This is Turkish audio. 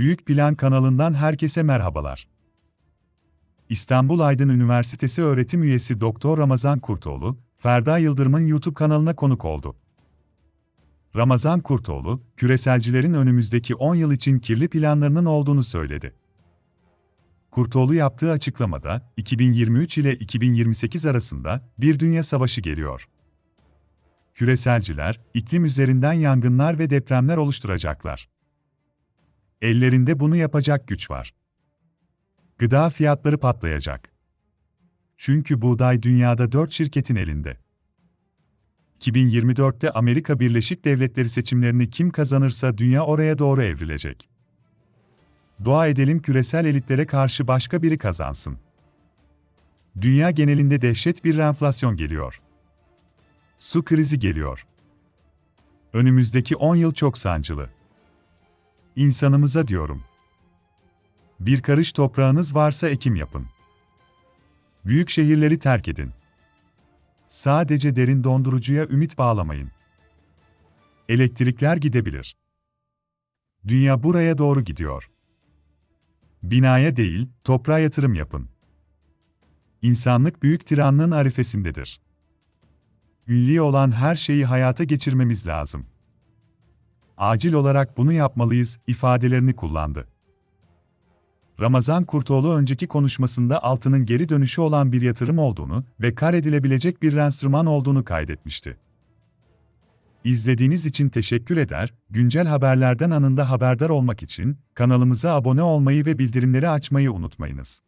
Büyük Plan kanalından herkese merhabalar. İstanbul Aydın Üniversitesi öğretim üyesi Doktor Ramazan Kurtoğlu, Ferda Yıldırım'ın YouTube kanalına konuk oldu. Ramazan Kurtoğlu, küreselcilerin önümüzdeki 10 yıl için kirli planlarının olduğunu söyledi. Kurtoğlu yaptığı açıklamada, 2023 ile 2028 arasında bir dünya savaşı geliyor. Küreselciler, iklim üzerinden yangınlar ve depremler oluşturacaklar. Ellerinde bunu yapacak güç var. Gıda fiyatları patlayacak. Çünkü buğday dünyada 4 şirketin elinde. 2024'te Amerika Birleşik Devletleri seçimlerini kim kazanırsa dünya oraya doğru evrilecek. Dua edelim küresel elitlere karşı başka biri kazansın. Dünya genelinde dehşet bir enflasyon geliyor. Su krizi geliyor. Önümüzdeki 10 yıl çok sancılı. İnsanımıza diyorum. Bir karış toprağınız varsa ekim yapın. Büyük şehirleri terk edin. Sadece derin dondurucuya ümit bağlamayın. Elektrikler gidebilir. Dünya buraya doğru gidiyor. Binaya değil, toprağa yatırım yapın. İnsanlık büyük tiranlığın arifesindedir. Ünlü olan her şeyi hayata geçirmemiz lazım. Acil olarak bunu yapmalıyız ifadelerini kullandı. Ramazan Kurtoğlu önceki konuşmasında altının geri dönüşü olan bir yatırım olduğunu ve kar edilebilecek bir enstrüman olduğunu kaydetmişti. İzlediğiniz için teşekkür eder, güncel haberlerden anında haberdar olmak için kanalımıza abone olmayı ve bildirimleri açmayı unutmayınız.